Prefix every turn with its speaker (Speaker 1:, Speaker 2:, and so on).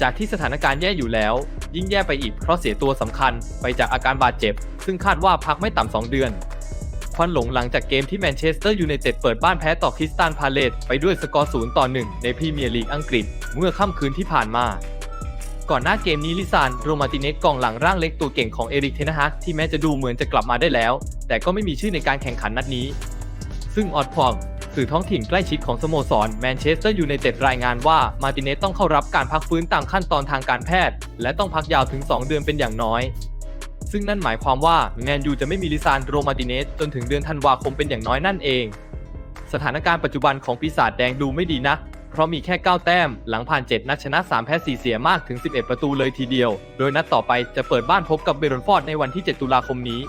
Speaker 1: จากที่สถานการณ์แย่อยู่แล้ว ยิ่งแย่ไปอีกเพราะเสียตัวสำคัญไปจากอาการบาดเจ็บ ซึ่งคาดว่าพักไม่ต่ำสองเดือน ควันหลงหลังจากเกมที่แมนเชสเตอร์ยูไนเต็ดเปิดบ้านแพ้ต่อคริสตันพาเลตไปด้วยสกอร์0ต่อ1ในพรีเมียร์ลีกอังกฤษ เมื่อค่ำคืนที่ผ่านมาก่อนหน้าเกมนี้ลิซานโรมาติเนสกองหลังร่างเล็กตัวเก่งของเอริกเทนฮากที่แม้จะดูเหมือนจะกลับมาได้แล้ว แต่ก็ไม่มีชื่อในการแข่งขันนัดนี้ ซึ่งออดพอง สื่อท้องถิ่นใกล้ชิดของสโมสรแมนเชสเตอร์ยูไนเต็ดรายงานว่ามาติเนสต้องเข้ารับการพักฟื้นตามขั้นตอนทางการแพทย์ และต้องพักยาวถึง 2 เดือนเป็นอย่างน้อย ซึ่งนั่นหมายความว่าแมนยูจะไม่มีลิซานโรมาติเนสจนถึงเดือนธันวาคมเป็นอย่างน้อยนั่นเอง สถานการณ์ปัจจุบันของปีศาจแดงดูไม่ดีนักเพราะมีแค่ 9 แต้ม หลังผ่าน 7 นัดชนะ 3 แพ้ 4 เสียมากถึง 11 ประตูเลยทีเดียว โดยนัดต่อไปจะเปิดบ้านพบกับเบรนฟอร์ดในวันที่ 7 ตุลาคมนี้